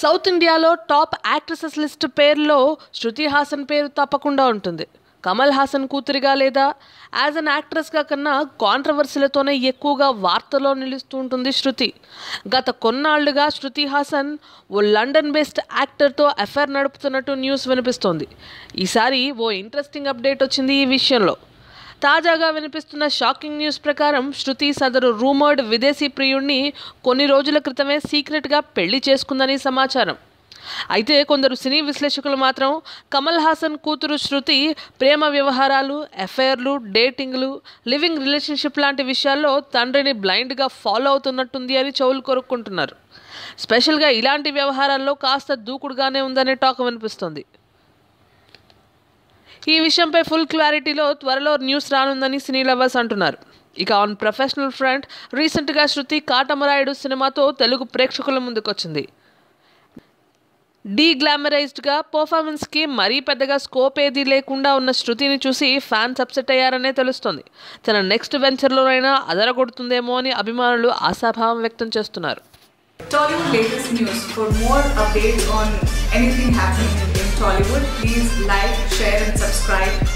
South ఇండియాలో top actresses list పేరులో శృతి హాసన్ పేరు తప్పకుండా ఉంటుంది. కమల్ హాసన్ కూతురిగా లేదా? యాజ్ అన్ యాక్ట్రెస్గా కన్నా కాంట్రవర్సీలతోనే ఎక్కువగా వార్తలో నిలుస్తూ ఉంటుంది శృతి. గత కొన్నాళ్ళుగా శృతి హాసన్ ఓ లండన్ బేస్డ్ యాక్టర్తో అఫైర్ నడుపుతున్నట్టు న్యూస్ వినిపిస్తోంది. ఈసారి ఓ ఇంట్రెస్టింగ్ అప్డేట్ వచ్చింది ఈ విషయంలో. తాజాగా వినిపిస్తున్న షాకింగ్ న్యూస్ ప్రకారం శృతి సదరు రూమర్డ్ విదేశీ ప్రియుణ్ణి కొన్ని రోజుల క్రితమే సీక్రెట్గా పెళ్ళి చేసుకుందని సమాచారం. అయితే కొందరు సినీ విశ్లేషకులు మాత్రం కమల్ హాసన్ కూతురు శృతి ప్రేమ వ్యవహారాలు ఎఫైర్లు డేటింగ్లు లివింగ్ రిలేషన్షిప్ లాంటి విషయాల్లో తండ్రిని బ్లైండ్గా ఫాలో అవుతున్నట్టుంది అని చెవులు కొరుక్కుంటున్నారు. స్పెషల్గా ఇలాంటి వ్యవహారాల్లో కాస్త దూకుడుగానే ఉందనే టాక్ వినిపిస్తుంది. ఈ విషయంపై ఫుల్ క్లారిటీలో త్వరలో న్యూస్ రానుందని సినీ లవర్స్ అంటున్నారు. ఇక ఆన్ ప్రొఫెషనల్ ఫ్రంట్ రీసెంట్గా శృతి కాటమరాయుడు సినిమాతో తెలుగు ప్రేక్షకుల ముందుకొచ్చింది. డీ గ్లామరైజ్డ్గా పర్ఫార్మెన్స్కి మరీ పెద్దగా స్కోప్ ఏదీ లేకుండా ఉన్న శృతిని చూసి ఫ్యాన్స్ అప్సెట్ అయ్యారనే తెలుస్తోంది. తన నెక్స్ట్ వెంచర్లోనైనా అదరగొడుతుందేమో అని అభిమానులు ఆశాభావం వ్యక్తం చేస్తున్నారు. Tollywood. Please like, share and subscribe.